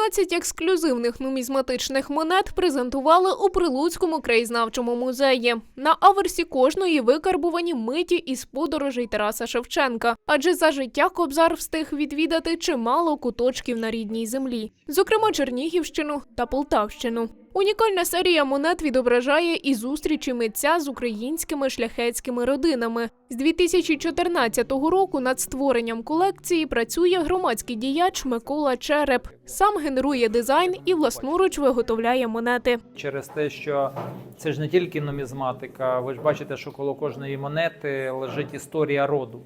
11 ексклюзивних нумізматичних монет презентували у Прилуцькому краєзнавчому музеї. На аверсі кожної викарбувані миті із подорожей Тараса Шевченка, адже за життя Кобзар встиг відвідати чимало куточків на рідній землі, зокрема Чернігівщину та Полтавщину. Унікальна серія монет відображає і зустрічі митця з українськими шляхетськими родинами. З 2014 року над створенням колекції працює громадський діяч Микола Череп. Сам генерує дизайн і власноруч виготовляє монети. через те, що це ж не тільки нумізматика. Ви ж бачите, що коло кожної монети лежить історія роду.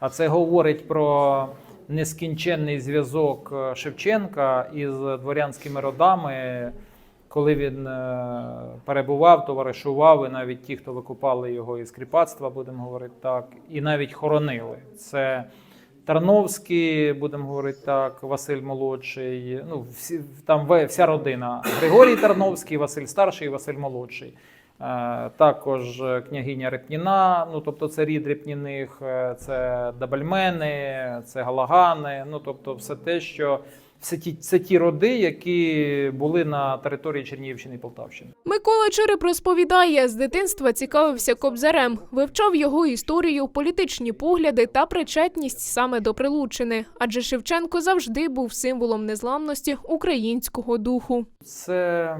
А це говорить про нескінченний зв'язок Шевченка із дворянськими родами, коли він е, перебував, товаришував, і навіть ті, хто викупали його із кріпацтва, будемо говорити так, і навіть хоронили. Це Тарновський, будемо говорити так, Василь Молодший. Ну, всі, там вся родина. Григорій Тарновський, Василь Старший Василь Молодший. Е, Також княгиня Репніна, ну тобто це рід Репніних, е, це Дабальмени, це Галагани. Ну тобто, все те, що все ті, це ті роди, які були на території Чернігівщини і Полтавщини. Микола Череп розповідає, з дитинства цікавився кобзарем, вивчав його історію, політичні погляди та причетність саме до Прилуччини. Адже Шевченко завжди був символом незламності українського духу. Це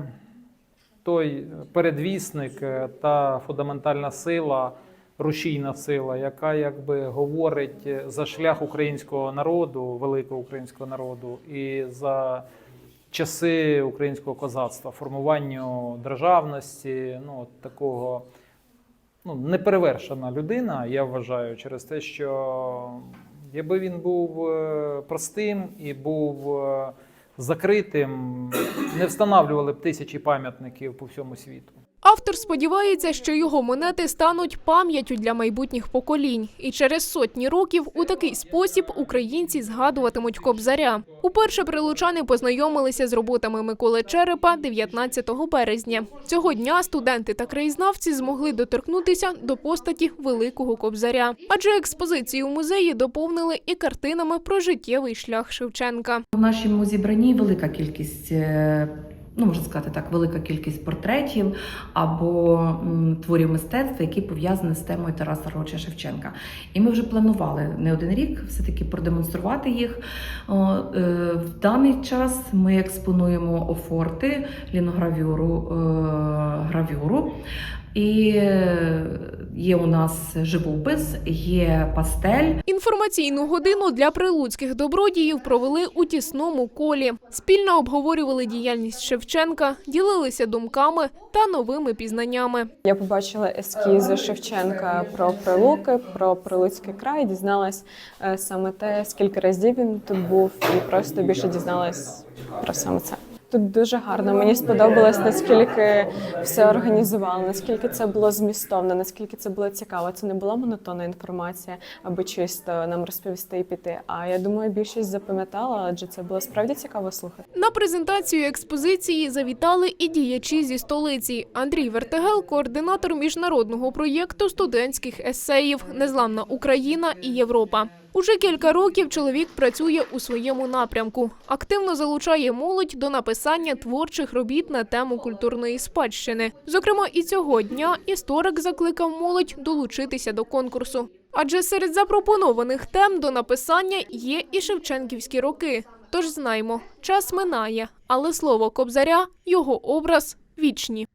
той передвісник е, та фундаментальна сила, рушійна сила, яка якби говорить е, за шлях українського народу, великого українського народу, і за часи українського козацтва, формуванню державності, ну такого. Ну, неперевершена людина, я вважаю, через те, що якби він був е, простим і був е, закритим, не встановлювали б тисячі пам'ятників по всьому світу. Автор сподівається, що його монети стануть пам'яттю для майбутніх поколінь, і через сотні років у такий спосіб українці згадуватимуть кобзаря. Уперше прилучани познайомилися з роботами Миколи Черепа 19 березня. Цього дня студенти та краєзнавці змогли доторкнутися до постаті великого кобзаря, адже експозицію музеї доповнили і картинами про життєвий шлях Шевченка. У нашому зібранні велика кількість. Ну, можна сказати так, велика кількість портретів або творів мистецтва, які пов'язані з темою Тараса Роча Шевченка. І ми вже планували не один рік все-таки продемонструвати їх. Е, в даний час ми експонуємо офорти, ліногравюру, е, гравюру. І е, є у нас живопис, є пастель, Інформаційну годину для прилуцьких добродіїв провели у тісному колі. Спільно обговорювали діяльність Шевченка, ділилися думками та новими пізнаннями. Я побачила ескізи Шевченка про Прилуки, про Прилуцький край, дізналась е, саме те, скільки разів він тут був, і просто більше дізналась про саме це. Тут дуже гарно. Мені сподобалось, наскільки все організували, наскільки це було змістовно, наскільки це було цікаво. Це не була монотонна інформація, аби чисто нам розповісти і піти. А я думаю, більшість запам'ятала, адже це було справді цікаво слухати. На презентацію експозиції завітали і діячі зі столиці. Андрій Вертегел, координатор міжнародного проєкту студентських есеїв Незламна Україна і Європа. Уже кілька років чоловік працює у своєму напрямку. Активно залучає молодь до написання творчих робіт на тему культурної спадщини. Зокрема, і цього дня історик закликав молодь долучитися до конкурсу. Адже серед запропонованих тем до написання є і шевченківські роки. Тож знаймо, час минає, але слово кобзаря, його образ вічні.